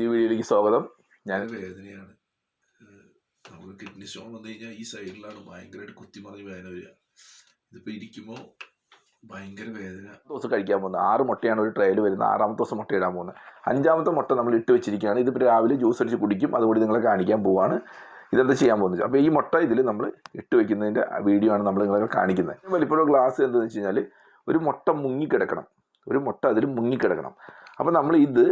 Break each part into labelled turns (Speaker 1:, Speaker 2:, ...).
Speaker 1: പുതിയ വീഡിയോയിലേക്ക് സ്വാഗതം. ഞാൻ
Speaker 2: വേദനയാണ്. നമുക്ക് കിഡ്നി സ്റ്റോൺ വന്നു കഴിഞ്ഞാൽ ഈ സൈഡിലാണ് ഭയങ്കരമായിട്ട് കുത്തിമറിഞ്ഞ് വേദന വരിക. ഇതിപ്പോൾ ഇരിക്കുമ്പോൾ ഭയങ്കര വേദന.
Speaker 1: ദിവസം കഴിക്കാൻ പോകുന്നത് ആറ് മുട്ടയാണ് ഒരു ട്രയൽ വരുന്നത്. ആറാമത്തെ ദിവസം മുട്ട ഇടാൻ പോകുന്നത്. അഞ്ചാമത്തെ മുട്ട നമ്മൾ ഇട്ട് വെച്ചിരിക്കുകയാണ്. ഇതിപ്പോൾ രാവിലെ ജ്യൂസ് അടിച്ച് കുടിക്കും. അതുകൂടി നിങ്ങളെ കാണിക്കാൻ പോവാണ്. ഇതെന്താ ചെയ്യാൻ പോകുന്നത്? അപ്പോൾ ഈ മുട്ട ഇതിൽ നമ്മൾ ഇട്ട് വെക്കുന്നതിന്റെ വീഡിയോ ആണ് നമ്മൾ നിങ്ങളെ കാണിക്കുന്നത്. വലിപ്പമുള്ള ഗ്ലാസ് എന്താണെന്ന് വെച്ച് കഴിഞ്ഞാൽ ഒരു മുട്ട മുങ്ങിക്കിടക്കണം. ഒരു മുട്ട അതിൽ മുങ്ങിക്കിടക്കണം. അപ്പോൾ നമ്മൾ ഇത്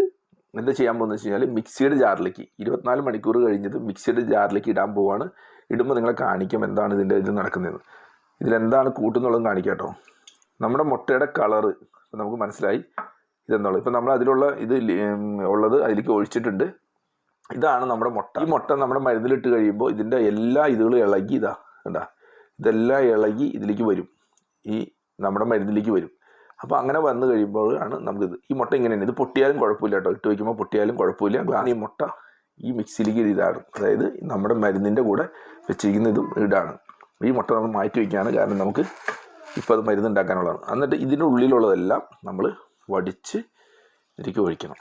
Speaker 1: എന്താ ചെയ്യാൻ പോകുന്നത് വെച്ച് കഴിഞ്ഞാൽ മിക്സിയുടെ ജാറിലേക്ക് ഇരുപത്തിനാല് മണിക്കൂർ കഴിഞ്ഞത് മിക്സിയുടെ ജാറിലേക്ക് ഇടാൻ പോവാണ്. ഇടുമ്പോൾ നിങ്ങളെ കാണിക്കും എന്താണ് ഇതിന്റെ ഇത് നടക്കുന്നത്. ഇതിലെന്താണ് കൂട്ടുന്നുള്ളത് കാണിക്കാം കേട്ടോ. നമ്മുടെ മുട്ടയുടെ കളറ് നമുക്ക് മനസ്സിലായി ഇതെന്നുള്ളത് ഇപ്പം നമ്മൾ അതിലുള്ള ഇത് ഉള്ളത് അതിലേക്ക് ഒഴിച്ചിട്ടുണ്ട്. ഇതാണ് നമ്മുടെ മുട്ട. ഈ മുട്ട നമ്മുടെ മരുന്നിലിട്ട് കഴിയുമ്പോൾ ഇതിന്റെ എല്ലാ ഇതുകളും ഇളകി ഇതാ കണ്ടാ. ഇതെല്ലാം ഇളകി ഇതിലേക്ക് വരും. ഈ നമ്മുടെ മരുന്നിലേക്ക് വരും. അപ്പോൾ അങ്ങനെ വന്നു കഴിയുമ്പോഴാണ് നമുക്കിത്. ഈ മുട്ട ഇങ്ങനെയാണ് ഇത് പൊട്ടിയാലും കുഴപ്പമില്ല കേട്ടോ. ഇട്ട് വയ്ക്കുമ്പോൾ പൊട്ടിയാലും കുഴപ്പമില്ല. ഈ മുട്ട ഈ മിക്സിയിലേക്ക് ഇതാണ്. അതായത് നമ്മുടെ മരുന്നിന്റെ കൂടെ വെച്ചിരിക്കുന്ന ഇതും ഇടാണ് ഈ മുട്ട നമ്മൾ മാറ്റി വയ്ക്കുകയാണ് കാരണം നമുക്ക് ഇപ്പോൾ അത് മരുന്ന് ഉണ്ടാക്കാനുള്ളതാണ് എന്നിട്ട് ഇതിന്റെ ഉള്ളിലുള്ളതെല്ലാം നമ്മൾ വടിച്ച് ഇതിലേക്ക് ഒഴിക്കണം.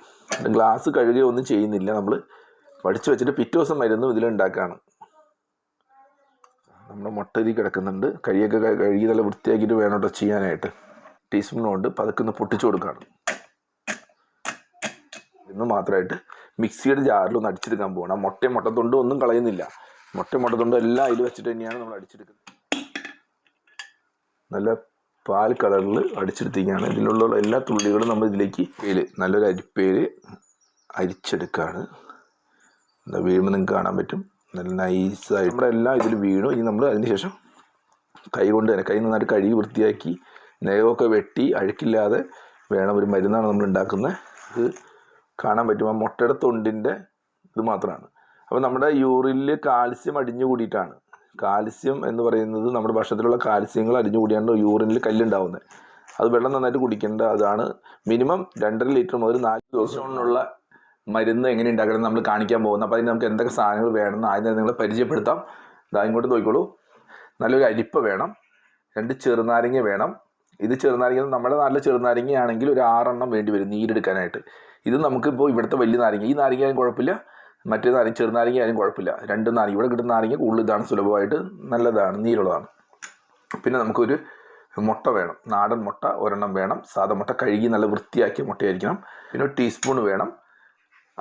Speaker 1: ഗ്ലാസ് കഴുകുകയോ ഒന്നും ചെയ്യുന്നില്ല. നമ്മൾ വടിച്ച് വെച്ചിട്ട് പിറ്റേ ദിവസം മരുന്നും ഇതിലുണ്ടാക്കുകയാണ് നമ്മുടെ മുട്ട കിടക്കുന്നുണ്ട്. കഴിയൊക്കെ ക- കഴുകി നല്ല വൃത്തിയാക്കിയിട്ട് വേണം കേട്ടോ ചെയ്യാനായിട്ട്. ടീസ്പൂൺ കൊണ്ട് പതുക്കെ പൊട്ടിച്ചു കൊടുക്കുകയാണ് ഇന്ന് മാത്രമായിട്ട് മിക്സിയുടെ ജാറിൽ ഒന്ന് അടിച്ചെടുക്കാൻ പോകണം ആ മുട്ടയും മുട്ടത്തൊണ്ടും ഒന്നും കളയുന്നില്ല. മുട്ടയും മുട്ടത്തൊണ്ടും എല്ലാം അതിൽ വെച്ചിട്ട് തന്നെയാണ് നമ്മൾ അടിച്ചെടുക്കുന്നത്. നല്ല പാൽ കളറിൽ അടിച്ചെടുത്തിരിക്കുകയാണ്. ഇതിലുള്ള എല്ലാ തുള്ളികളും നമ്മൾ ഇതിലേക്ക് പേര് നല്ലൊരു അരിപ്പേര് അരിച്ചെടുക്കുകയാണ് എന്താ വീഴുമ്പോൾ നിങ്ങൾക്ക് കാണാൻ പറ്റും. നല്ല നൈസായിട്ട് നമ്മുടെ എല്ലാം ഇതിൽ വീണു. ഇനി നമ്മൾ അതിന് ശേഷം കൈ കൊണ്ട് തന്നെ കൈ നന്നായിട്ട് കഴുകി വൃത്തിയാക്കി നഖമൊക്കെ വെട്ടി അഴുക്കില്ലാതെ വേണം ഒരു മരുന്നാണ് നമ്മൾ ഉണ്ടാക്കുന്നത്. ഇത് കാണാൻ പറ്റും. ആ മുട്ടയുടെ തൊണ്ടിന്റെ ഇത് മാത്രമാണ്. അപ്പോൾ നമ്മുടെ യൂറിനിൽ കാൽസ്യം അടിഞ്ഞു കൂടിയിട്ടാണ്. കാൽസ്യം എന്ന് പറയുന്നത് നമ്മുടെ ഭക്ഷണത്തിലുള്ള കാൽസ്യങ്ങൾ അടിഞ്ഞു കൂടിയാണ് യൂറിനിൽ കല്ലുണ്ടാവുന്നത്. അത് വെള്ളം നന്നായിട്ട് കുടിക്കേണ്ട അതാണ്. മിനിമം രണ്ടര ലിറ്റർ മുതൽ നാല് ദിവസമുള്ള മരുന്ന് എങ്ങനെ ഉണ്ടാക്കണം നമ്മൾ കാണിക്കാൻ പോകുന്നത് അപ്പോൾ അതിന് നമുക്ക് എന്തൊക്കെ സാധനങ്ങൾ വേണമെന്ന് ആദ്യം നിങ്ങളെ പരിചയപ്പെടുത്താം. ഇതാ ഇങ്ങോട്ട് നോക്കിക്കോളൂ. നല്ലൊരു അരിപ്പ വേണം. രണ്ട് ചെറുനാരങ്ങ വേണം. ഇത് ചെറുനാരങ്ങ നമ്മുടെ നാട്ടിലെ ചെറുനാരങ്ങയാണെങ്കിൽ ഒരു ആറെണ്ണം വേണ്ടി വരും നീരെടുക്കാനായിട്ട്. ഇത് നമുക്കിപ്പോൾ ഇവിടുത്തെ വലിയ നാരങ്ങ. ഈ നാരങ്ങ ആയാലും കുഴപ്പമില്ല. മറ്റേ നാരങ്ങ ചെറുനാരങ്ങ ആയാലും കുഴപ്പമില്ല. രണ്ട് നാരങ്ങ. ഇവിടെ കിട്ടുന്ന നാരങ്ങ കൂടുതൽ ഇതാണ് സുലഭമായിട്ട്. നല്ലതാണ് നീരുള്ളതാണ്. പിന്നെ നമുക്കൊരു മുട്ട വേണം. നാടൻ മുട്ട ഒരെണ്ണം വേണം. സാധാ മുട്ട കഴുകി നല്ല വൃത്തിയാക്കിയ മുട്ടയായിരിക്കണം. പിന്നെ ഒരു ടീസ്പൂൺ വേണം.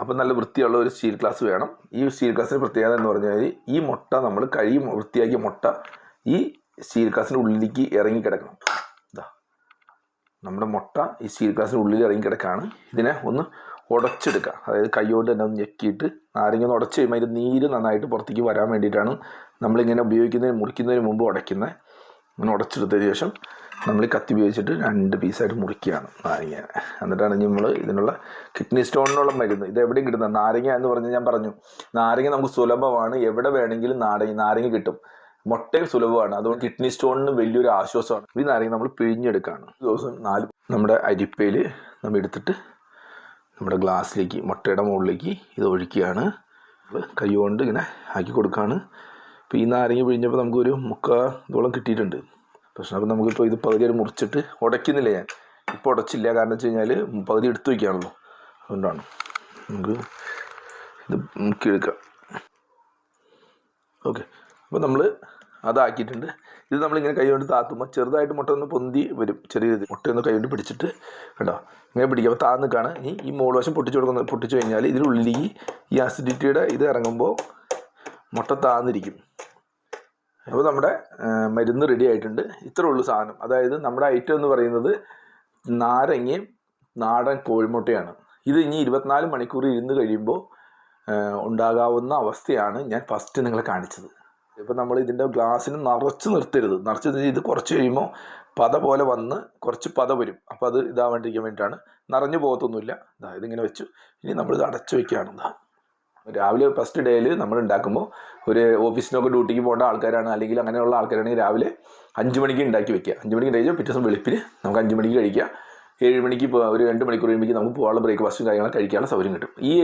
Speaker 1: അപ്പം നല്ല വൃത്തിയുള്ള ഒരു സ്റ്റീൽ ഗ്ലാസ് വേണം. ഈ സ്റ്റീൽ ഗ്ലാസ്സിന് പ്രത്യേകത എന്ന് പറഞ്ഞാൽ ഈ മുട്ട നമ്മൾ കഴുകി വൃത്തിയാക്കിയ മുട്ട ഈ സ്റ്റീൽ ഗ്ലാസ്സിന്റെ ഉള്ളിലേക്ക് ഇറങ്ങി കിടക്കണം. നമ്മുടെ മുട്ട ഈ സ്റ്റീൽ ഗ്ലാസ്സിന്റെ ഉള്ളിൽ ഇറങ്ങി കിടക്കുകയാണ് ഇതിനെ ഒന്ന് ഉടച്ചെടുക്കുക. അതായത് കൈകൊണ്ട് തന്നെ ഒന്ന് ഞെക്കിയിട്ട് നാരങ്ങ ഒന്ന് ഉടച്ച് കഴിയുമ്പോൾ അതിന്റെ നീര് നന്നായിട്ട് പുറത്തേക്ക് വരാൻ വേണ്ടിയിട്ടാണ് നമ്മളിങ്ങനെ ഉപയോഗിക്കുന്നതിന് മുറിക്കുന്നതിന് മുമ്പ് ഉടയ്ക്കുന്നത്. അങ്ങനെ ഉടച്ചെടുത്തതിന് ശേഷം നമ്മൾ കത്തി ഉപയോഗിച്ചിട്ട് രണ്ട് പീസായിട്ട് മുറിക്കുകയാണ് നാരങ്ങ എന്നിട്ടാണ് നമ്മൾ ഇതിനുള്ള കിഡ്നി സ്റ്റോണിനുള്ള മരുന്ന്. ഇത് എവിടെയും കിട്ടുന്നത് നാരങ്ങ എന്ന് പറഞ്ഞ് ഞാൻ പറഞ്ഞു. നാരങ്ങ നമുക്ക് സുലഭമാണ്. എവിടെ വേണമെങ്കിലും നാരങ്ങ നാരങ്ങ കിട്ടും. മുട്ടയും സുലഭമാണ്. അതുകൊണ്ട് കിഡ്നി സ്റ്റോണിന് വലിയൊരു ആശ്വാസമാണ്. ഈ നാരങ്ങ നമ്മൾ പിഴിഞ്ഞെടുക്കുകയാണ് ദിവസം നാല് നമ്മുടെ അരിപ്പയിൽ നമ്മൾ എടുത്തിട്ട് നമ്മുടെ ഗ്ലാസ്സിലേക്ക് മുട്ടയുടെ മുകളിലേക്ക് ഇത് ഒഴിക്കുകയാണ്. കൈ കൊണ്ട് ഇങ്ങനെ ആക്കി കൊടുക്കുകയാണ്. ഇപ്പോൾ ഈ നാരങ്ങ പിഴിഞ്ഞപ്പോൾ നമുക്കൊരു മുക്കാ ദോളം കിട്ടിയിട്ടുണ്ട്. പക്ഷേ അപ്പോൾ നമുക്കിപ്പോൾ ഇത് പകുതിയായിട്ട് മുറിച്ചിട്ട് ഉടയ്ക്കുന്നില്ല ഞാൻ. ഇപ്പോൾ ഉടച്ചില്ല. കാരണം വെച്ച് കഴിഞ്ഞാൽ പകുതി എടുത്തു വയ്ക്കുകയാണല്ലോ അതുകൊണ്ടാണ് നമുക്ക് ഇത് മുക്കിയെടുക്കാം ഓക്കെ. അപ്പോൾ നമ്മൾ അതാക്കിയിട്ടുണ്ട്. ഇത് നമ്മളിങ്ങനെ കൈ കൊണ്ട് താത്തുമ്പോൾ ചെറുതായിട്ട് മുട്ട ഒന്ന് പൊന്തി വരും. ചെറിയ ഇത് മുട്ടയൊന്ന് കൈ കൊണ്ട് പിടിച്ചിട്ട് കേട്ടോ ഇങ്ങനെ പിടിക്കുക അപ്പോൾ താന്ന് നിൽക്കുകയാണ് ഇനി ഈ മോൾ വശം പൊട്ടിച്ചു കൊടുക്കുന്ന പൊട്ടിച്ചു കഴിഞ്ഞാൽ ഇതിനുള്ളിലേക്ക് ഈ അസിഡിറ്റിയുടെ ഇത് ഇറങ്ങുമ്പോൾ മുട്ട താന്നിരിക്കും. അപ്പോൾ നമ്മുടെ മരുന്ന് റെഡി ആയിട്ടുണ്ട്. ഇത്രേ ഉള്ളൂ സാധനം. അതായത് നമ്മുടെ ഐറ്റം എന്ന് പറയുന്നത് നാരങ്ങയും നാടൻ കോഴിമുട്ടയാണ്. ഇത് ഇനി ഇരുപത്തിനാല് മണിക്കൂർ ഇരുന്ന് കഴിയുമ്പോൾ ഉണ്ടാകാവുന്ന അവസ്ഥയാണ് ഞാൻ ഫസ്റ്റ് നിങ്ങളെ കാണിച്ചത്. ഇപ്പോൾ നമ്മൾ ഇതിന്റെ ഗ്ലാസ്സിന് നിറച്ച് നിർത്തരുത്. നിറച്ച് ഇത് കുറച്ച് കഴിയുമ്പോൾ പത പോലെ വന്ന് കുറച്ച് പത വരും. അപ്പോൾ അത് ഇതാവാണ്ടിരിക്കാൻ വേണ്ടിയിട്ടാണ്. നിറഞ്ഞു പോകത്തൊന്നുമില്ല. ഇതാ ഇതിങ്ങനെ വെച്ചു. ഇനി നമ്മളിത് അടച്ചു വെക്കുകയാണ്. രാവിലെ ഫസ്റ്റ് ഡേയിൽ നമ്മൾ ഉണ്ടാക്കുമ്പോൾ ഒരു ഓഫീസിനൊക്കെ ഡ്യൂട്ടിക്ക് പോകേണ്ട ആൾക്കാരാണ് അല്ലെങ്കിൽ അങ്ങനെയുള്ള ആൾക്കാരാണെങ്കിൽ രാവിലെ അഞ്ച് മണിക്ക് ഉണ്ടാക്കി വെക്കുക. അഞ്ച് മണിക്ക് കഴിച്ചാൽ പിറ്റേ ദിവസം വെളുപ്പിന് നമുക്ക് അഞ്ച് മണിക്ക് കഴിക്കുക. ഏഴ് മണിക്ക് ഒരു രണ്ട് മണിക്കൂർ കഴിയുമ്പോൾ നമുക്ക് പോകാനുള്ള ബ്രേക്ക്ഫാസ്റ്റും കാര്യങ്ങളൊക്കെ കഴിക്കാനുള്ള സൗകര്യം കിട്ടും. ഈ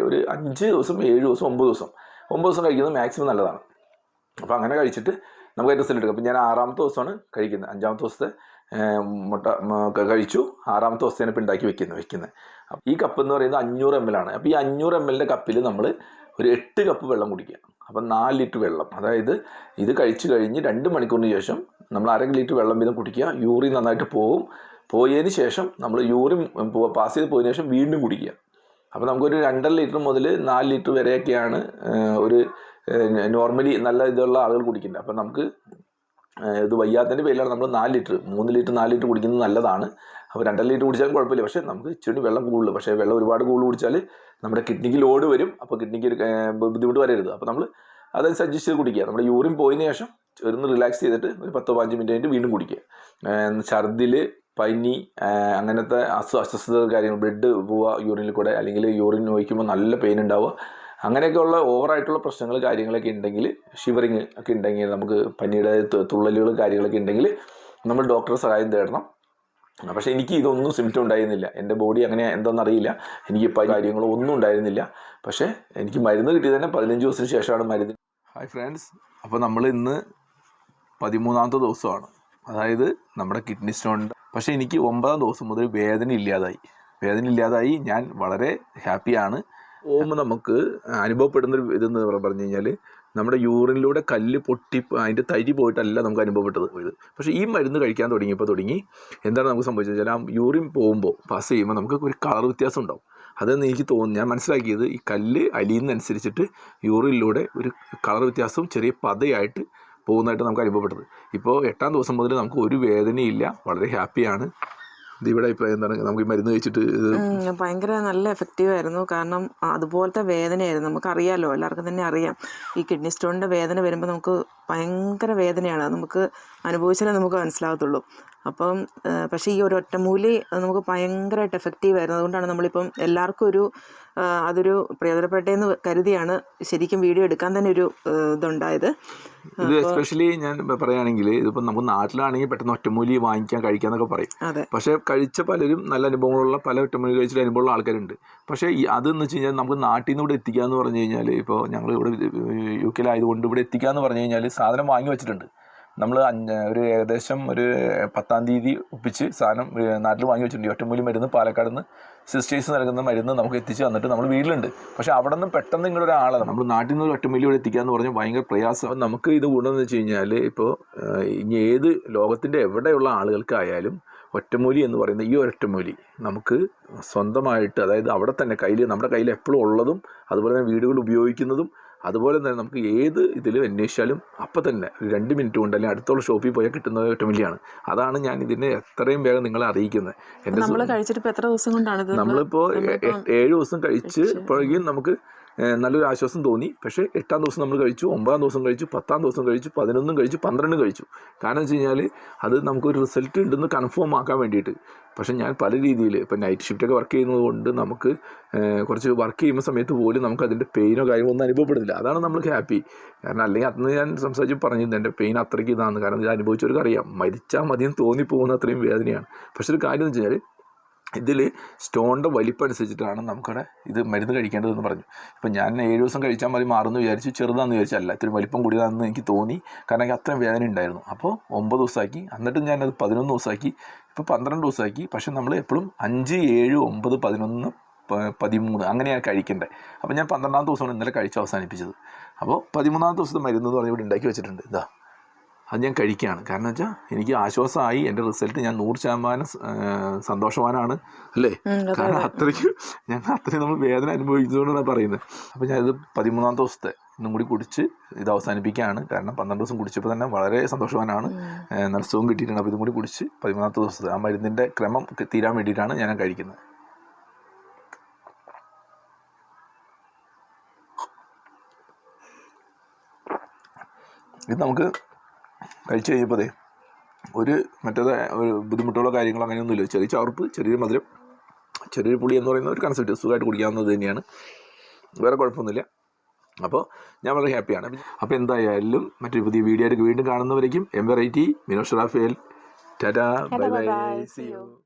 Speaker 1: ഒരു അഞ്ച് ദിവസം ഏഴ് ദിവസം ഒമ്പത് ദിവസം. ഒമ്പത് ദിവസം കഴിക്കുന്നത് മാക്സിമം നല്ലതാണ്. അപ്പോൾ അങ്ങനെ കഴിച്ചിട്ട് നമുക്ക് അതിന്റെ റിസൾട്ട് എടുക്കാം. ഞാൻ ആറാമത്തെ ദിവസമാണ് കഴിക്കുന്നത്. അഞ്ചാമത്തെ ദിവസത്തെ മുട്ട കഴിച്ചു. ആറാമത്തെ ദിവസത്തേനെ ഇപ്പം ഉണ്ടാക്കി വെക്കുന്നത്. വെക്കുന്നത് ഈ കപ്പ് എന്ന് പറയുന്നത് അഞ്ഞൂറ് എം എൽ ആണ്. അപ്പോൾ ഈ അഞ്ഞൂറ് എം എല്ലിന്റെ കപ്പിൽ നമ്മൾ ഒരു എട്ട് കപ്പ് വെള്ളം കുടിക്കുക. അപ്പം നാല് ലിറ്റർ വെള്ളം. അതായത് ഇത് കഴിച്ചു കഴിഞ്ഞ് രണ്ട് മണിക്കൂറിന് ശേഷം നമ്മൾ അര ലിറ്റർ വെള്ളം വീതം കുടിക്കുക. യൂറിൻ നന്നായിട്ട് പോകും പോയതിന് ശേഷം നമ്മൾ യൂറിൻ പാസ് ചെയ്ത് പോയതിന് ശേഷം വീണ്ടും കുടിക്കുക. അപ്പോൾ നമുക്കൊരു രണ്ടര ലിറ്റർ മുതൽ നാല് ലിറ്റർ വരെയൊക്കെയാണ് ഒരു നോർമലി നല്ല ഇതുള്ള ആളുകൾ കുടിക്കുന്നത് അപ്പം നമുക്ക് ഇത് വയ്യാത്തതിന്റെ പേരിലാണ് നമ്മൾ നാല് ലിറ്റർ മൂന്ന് ലിറ്റർ നാല് ലിറ്റർ കുടിക്കുന്നത് നല്ലതാണ്. അപ്പോൾ രണ്ടര ലിറ്റർ കുടിച്ചാലും കുഴപ്പമില്ല. പക്ഷേ നമുക്ക് ഇച്ചിരി വെള്ളം കൂടുതൽ പക്ഷേ വെള്ളം ഒരുപാട് കൂടുതൽ കുടിച്ചാൽ നമ്മുടെ കിഡ്നിക്ക് ലോഡ് വരും. അപ്പോൾ കിഡ്നിക്ക് ഒരു ബുദ്ധിമുട്ട് വരരുത്. അപ്പോൾ നമ്മൾ അതനുസരിച്ച് സജസ്റ്റ് ചെയ്ത് കുടിക്കുക. നമ്മുടെ യൂറിൻ പോയതിന് ശേഷം ഒന്ന് റിലാക്സ് ചെയ്തിട്ട് ഒരു പത്തോ പതിനഞ്ച് മിനിറ്റ് കഴിഞ്ഞിട്ട് വീണ്ടും കുടിക്കുക. ഛർദിൽ പനി അങ്ങനത്തെ അസ്വ അസ്വസ്ഥത കാര്യങ്ങൾ ബ്ലഡ് പോവുക യൂറിനിൽ കൂടെ അല്ലെങ്കിൽ യൂറിൻ ഒഴിക്കുമ്പോൾ നല്ല പെയിൻ ഉണ്ടാവുക. അങ്ങനെയൊക്കെയുള്ള ഓവറായിട്ടുള്ള പ്രശ്നങ്ങൾ കാര്യങ്ങളൊക്കെ ഉണ്ടെങ്കിൽ ഷിവറിങ് ഒക്കെ ഉണ്ടെങ്കിൽ നമുക്ക് പനിയുടെ തുള്ളലുകൾ കാര്യങ്ങളൊക്കെ ഉണ്ടെങ്കിൽ നമ്മൾ ഡോക്ടറെ സഹായം തേടണം. പക്ഷേ എനിക്ക് ഇതൊന്നും സിംറ്റം ഉണ്ടായിരുന്നില്ല. എന്റെ ബോഡി അങ്ങനെ എന്താണെന്നറിയില്ല എനിക്ക് കാര്യങ്ങളോ ഒന്നും ഉണ്ടായിരുന്നില്ല. പക്ഷേ എനിക്ക് മരുന്ന് കിട്ടിയത് തന്നെ പതിനഞ്ച് ദിവസത്തിന് ശേഷമാണ് മരുന്ന്. ഹായ് ഫ്രണ്ട്സ് അപ്പോൾ നമ്മൾ ഇന്ന് പതിമൂന്നാമത്തെ ദിവസമാണ്. അതായത് നമ്മുടെ കിഡ്നി സ്റ്റോൺ പക്ഷേ എനിക്ക് ഒമ്പതാം ദിവസം മുതൽ വേദന ഇല്ലാതായി. വേദന ഇല്ലാതായി ഞാൻ വളരെ ഹാപ്പിയാണ് പോകുമ്പോൾ നമുക്ക് അനുഭവപ്പെടുന്ന ഒരു ഇതെന്ന് പറ- പറഞ്ഞു കഴിഞ്ഞാൽ നമ്മുടെ യൂറിനിലൂടെ കല്ല് പൊട്ടി അതിന്റെ തരി പോയിട്ടല്ല നമുക്ക് അനുഭവപ്പെട്ടത് പോയത്. പക്ഷേ ഈ മരുന്ന് കഴിക്കാൻ തുടങ്ങിയപ്പോൾ തുടങ്ങി എന്താണ് നമുക്ക് സംഭവിച്ചത് വെച്ചാൽ ആ യൂറിൻ പോകുമ്പോൾ പാസ് ചെയ്യുമ്പോൾ നമുക്ക് ഒരു കളർ വ്യത്യാസം ഉണ്ടാവും. അതെന്ന് എനിക്ക് തോന്നുന്നു ഞാൻ മനസ്സിലാക്കിയത് ഈ കല്ല് അലിയുന്നതനുസരിച്ചിട്ട് യൂറിനിലൂടെ ഒരു കളർ വ്യത്യാസവും ചെറിയ പതയായിട്ട് പോകുന്നതായിട്ട് നമുക്ക് അനുഭവപ്പെട്ടത്. ഇപ്പോൾ എട്ടാം ദിവസം മുതൽ നമുക്ക് ഒരു വേദനയില്ല വളരെ ഹാപ്പിയാണ് ഇതിവിടെ അഭിപ്രായം എന്താണ് നമുക്ക് ഈ മരുന്ന് കഴിച്ചിട്ട്
Speaker 3: ഭയങ്കര നല്ല എഫക്റ്റീവ് ആയിരുന്നു. കാരണം അതുപോലത്തെ വേദനയായിരുന്നു. നമുക്കറിയാലോ എല്ലാവർക്കും തന്നെ അറിയാം. ഈ കിഡ്നി സ്റ്റോണിന്റെ വേദന വരുമ്പോൾ നമുക്ക് ഭയങ്കര വേദനയാണ്. നമുക്ക് അനുഭവിച്ചാലേ നമുക്ക് മനസ്സിലാകത്തുള്ളൂ. അപ്പം പക്ഷേ ഈ ഒരു ഒറ്റമൂലി നമുക്ക് ഭയങ്കരമായിട്ട് എഫക്റ്റീവ് ആയിരുന്നു. അതുകൊണ്ടാണ് നമ്മളിപ്പം എല്ലാവർക്കും ഒരു അതൊരു പ്രയോജനപ്പെട്ടെന്ന് കരുതിയാണ് ശരിക്കും വീഡിയോ എടുക്കാൻ തന്നെ ഒരു ഇതുണ്ടായത്.
Speaker 1: ഇത് എസ്പെഷ്യലി ഞാൻ പറയുകയാണെങ്കിൽ ഇതിപ്പോൾ നമുക്ക് നാട്ടിലാണെങ്കിൽ പെട്ടെന്ന് ഒറ്റമൂലി വാങ്ങിക്കാൻ കഴിക്കാൻ എന്നൊക്കെ
Speaker 3: പറയും.
Speaker 1: പക്ഷേ കഴിച്ച പലരും നല്ല അനുഭവങ്ങളുള്ള പല ഒറ്റമൂലി കഴിച്ചിട്ട് അനുഭവമുള്ള ആൾക്കാരുണ്ട്. പക്ഷേ അതെന്ന് വെച്ച് കഴിഞ്ഞാൽ നമുക്ക് നാട്ടിൽ നിന്ന് ഇവിടെ എത്തിക്കുക എന്ന് പറഞ്ഞു കഴിഞ്ഞാൽ ഇപ്പോൾ ഞങ്ങൾ ഇവിടെ യു കെയിലായതുകൊണ്ട് ഇവിടെ എത്തിക്കുക എന്ന് പറഞ്ഞു കഴിഞ്ഞാൽ സാധനം വാങ്ങി വെച്ചിട്ടുണ്ട്. നമ്മൾ ഒരു ഏകദേശം ഒരു പത്താം തീയതി ഒപ്പിച്ച് സാധനം നാട്ടിൽ വാങ്ങി വെച്ചിട്ടുണ്ട്. ഒറ്റമൂലി മരുന്ന് പാലക്കാട് നിന്ന് സിസ്റ്റേഴ്സ് നൽകുന്ന മരുന്ന് നമുക്ക് എത്തിച്ച് തന്നിട്ട് നമ്മൾ വീട്ടിലുണ്ട്. പക്ഷേ അവിടെ നിന്ന് പെട്ടെന്ന് നിങ്ങളുടെ ഒരാളാണ് നമ്മൾ നാട്ടിൽ നിന്ന് ഒരു ഒറ്റമൂലി ഇവിടെ എത്തിക്കുക എന്ന് പറഞ്ഞാൽ ഭയങ്കര പ്രയാസം. നമുക്ക് ഇത് ഗുണമെന്ന് വെച്ച് കഴിഞ്ഞാൽ ഇപ്പോൾ ഇനി ഏത് ലോകത്തിന്റെ എവിടെയുള്ള ആളുകൾക്കായാലും ഒറ്റമൂലി എന്ന് പറയുന്ന ഈ ഒരൊറ്റമൂലി നമുക്ക് സ്വന്തമായിട്ട് അതായത് അവിടെ തന്നെ കയ്യിൽ നമ്മുടെ കയ്യിൽ എപ്പോഴും ഉള്ളതും അതുപോലെ തന്നെ വീടുകൾ ഉപയോഗിക്കുന്നതും അതുപോലെ തന്നെ നമുക്ക് ഏത് ഇതിലും അന്വേഷിച്ചാലും അപ്പം തന്നെ രണ്ട് മിനിറ്റ് കൊണ്ട് അല്ലെങ്കിൽ അടുത്തുള്ള ഷോപ്പിൽ പോയാൽ കിട്ടുന്നത് ഏറ്റവും വലിയാണ്. അതാണ് ഞാൻ ഇതിനെ എത്രയും വേഗം നിങ്ങളെ അറിയിക്കുന്നത്. എന്റെ
Speaker 3: നമ്മൾ കഴിച്ചിട്ട് എത്ര ദിവസം കൊണ്ടാണ് ഇത് നമ്മൾ
Speaker 1: നമ്മളിപ്പോൾ ഏഴ് ദിവസം കഴിച്ച് ഇപ്പോഴേക്കും നമുക്ക് നല്ലൊരു ആശ്വാസം തോന്നി. പക്ഷേ എട്ടാം ദിവസം നമ്മൾ കഴിച്ചു ഒമ്പതാം ദിവസം കഴിച്ചു പത്താം ദിവസം കഴിച്ചു പതിനൊന്നും കഴിച്ചു പന്ത്രണ്ടും കഴിച്ചു. കാരണം വെച്ച് കഴിഞ്ഞാൽ അത് നമുക്കൊരു റിസൾട്ട് ഉണ്ടെന്ന് കൺഫേം ആക്കാൻ വേണ്ടിയിട്ട്. പക്ഷേ ഞാൻ പല രീതിയിൽ ഇപ്പോൾ നൈറ്റ് ഷിഫ്റ്റൊക്കെ വർക്ക് ചെയ്യുന്നത് കൊണ്ട് നമുക്ക് കുറച്ച് വർക്ക് ചെയ്യുന്ന സമയത്ത് പോലും നമുക്ക് അതിന്റെ പെയിനോ കാര്യങ്ങളോ ഒന്നും അനുഭവപ്പെടുന്നില്ല. അതാണ് നമ്മൾക്ക് ഹാപ്പി കാരണം അല്ലെങ്കിൽ അന്ന് ഞാൻ സംസാരിച്ച് പറഞ്ഞിരുന്നു എന്റെ പെയിൻ അത്രയ്ക്ക് ഇതാണ് കാരണം ഇത് അനുഭവിച്ചവർക്ക് അറിയാം മരിച്ചാൽ മതിയെന്ന് തോന്നിപ്പോകുന്ന അത്രയും വേദനയാണ്. പക്ഷേ ഒരു കാര്യം എന്ന് വെച്ച് കഴിഞ്ഞാൽ ഇതിൽ സ്റ്റോണിന്റെ വലിപ്പം അനുസരിച്ചിട്ടാണ് നമുക്കവിടെ ഇത് മരുന്ന് കഴിക്കേണ്ടതെന്ന് പറഞ്ഞു. ഇപ്പം ഞാൻ ഏഴ് ദിവസം കഴിച്ചാൽ മതി മാറുമെന്ന് വിചാരിച്ചു ചെറുതാണെന്ന് വിചാരിച്ചല്ല ഇത്തിരി വലിപ്പം കൂടിയതാണെന്ന് എനിക്ക് തോന്നി. കാരണം എനിക്ക് അത്രയും വേദന ഉണ്ടായിരുന്നു. അപ്പോൾ ഒമ്പത് ദിവസമാക്കി. എന്നിട്ട് ഞാനത് പതിനൊന്ന് ദിവസമാക്കി. ഇപ്പോൾ പന്ത്രണ്ട് ദിവസമാക്കി. പക്ഷേ നമ്മൾ എപ്പോഴും അഞ്ച് ഏഴ് ഒമ്പത് പതിനൊന്ന് പതിമൂന്ന് അങ്ങനെയാണ് കഴിക്കേണ്ടത്. അപ്പോൾ ഞാൻ പന്ത്രണ്ടാമത്തെ ദിവസമാണ് ഇന്നലെ കഴിച്ച് അവസാനിപ്പിച്ചത്. അപ്പോൾ പതിമൂന്നാമത്തെ ദിവസത്തെ മരുന്ന് എന്ന് ഇവിടെ ഉണ്ടാക്കി വെച്ചിട്ടുണ്ട്. ഇതാ. അത് ഞാൻ കഴിക്കുകയാണ്. കാരണം വെച്ചാൽ എനിക്ക് ആശ്വാസമായി എന്റെ റിസൾട്ട് ഞാൻ നൂറ് ശതമാനം സന്തോഷവാനാണ്. അല്ലേ? കാരണം അത്രയ്ക്ക് ഞങ്ങൾ അത്രയും നമ്മൾ വേദന അനുഭവിച്ചുകൊണ്ടാണ് പറയുന്നത്. അപ്പോൾ ഞാനിത് പതിമൂന്നാം ദിവസത്തെ ഇന്നും കൂടി കുടിച്ച് ഇത് അവസാനിപ്പിക്കുകയാണ്. കാരണം പന്ത്രണ്ട് ദിവസം കുടിച്ചപ്പോൾ തന്നെ വളരെ സന്തോഷവാനാണ്. നല്ല സുഖം കിട്ടിയിട്ടുണ്ട്. അപ്പോൾ ഇതും കൂടി കുടിച്ച് പതിമൂന്നാമത്തെ ദിവസത്തെ ആ മരുന്നിന്റെ ക്രമം തീരാൻ വേണ്ടിയിട്ടാണ് ഞാൻ കഴിക്കുന്നത്. ഇത് നമുക്ക് കഴിച്ചു കഴിഞ്ഞപ്പോൾ ഒരു മറ്റേത് ഒരു ബുദ്ധിമുട്ടുള്ള കാര്യങ്ങളോ അങ്ങനെയൊന്നുമില്ല. ചെറിയ ചവർപ്പ് ചെറിയൊരു മധുരം ചെറിയൊരു പുളി എന്ന് പറയുന്ന ഒരു കൺസെപ്റ്റ് സുഖമായിട്ട് കുടിക്കാവുന്നത് തന്നെയാണ്. വേറെ കുഴപ്പമൊന്നുമില്ല. അപ്പോൾ ഞാൻ വളരെ ഹാപ്പിയാണ് അപ്പോൾ എന്തായാലും മറ്റൊരു പുതിയ വീഡിയോ ആയിട്ട് വീണ്ടും കാണുന്നവരേക്കും M variety Minosh Raphael tata bye bye see you